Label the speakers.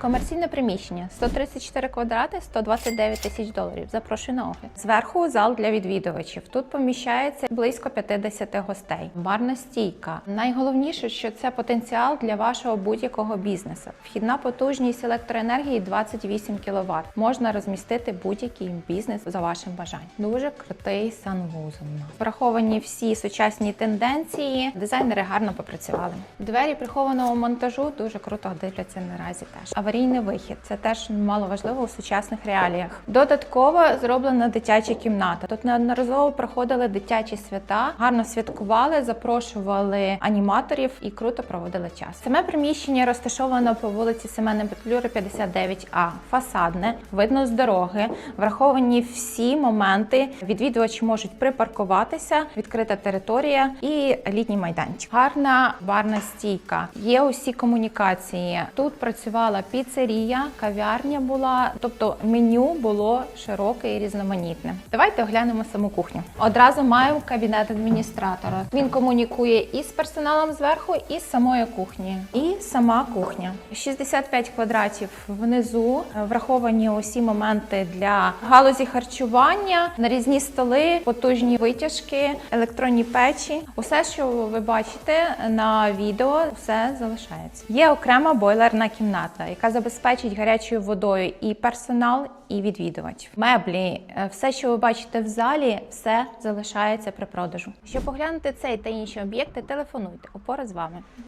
Speaker 1: Комерційне приміщення 134 квадрати, 129 тисяч доларів. Запрошую на огляд. Зверху зал для відвідувачів. Тут поміщається близько 50 гостей. Барна стійка. Найголовніше, що це потенціал для вашого будь-якого бізнесу. Вхідна потужність електроенергії 28 кВт. Можна розмістити будь-який бізнес за вашим бажанням. Дуже крутий санвузол. Враховані всі сучасні тенденції. Дизайнери гарно попрацювали. Двері прихованого монтажу дуже круто дивляться наразі. Теж аварійний вихід. Це теж мало важливо у сучасних реаліях. Додатково зроблена дитяча кімната. Тут неодноразово проходили дитячі свята, гарно святкували, запрошували аніматорів і круто проводили час. Саме приміщення розташовано по вулиці Семена Петлюри, 59А. Фасадне, видно з дороги. Враховані всі моменти. Відвідувачі можуть припаркуватися, відкрита територія і літній майданчик. Гарна барна стійка. Є усі комунікації. Тут працювала піцерія, кав'ярня була, тобто меню було широке і різноманітне. Давайте оглянемо саму кухню. Одразу маємо кабінет адміністратора. Він комунікує і з персоналом зверху, і з самою кухні. І сама кухня. 65 квадратів внизу. Враховані усі моменти для галузі харчування, нарізні столи, потужні витяжки, електронні печі. Усе, що ви бачите на відео, все залишається. Є окрема бойлерна кімната, яка забезпечить гарячою водою і персонал, і відвідувачів. Меблі, е, все, що ви бачите в залі, все залишається при продажу. Щоб поглянути цей та інші об'єкти, телефонуйте. Опора з вами.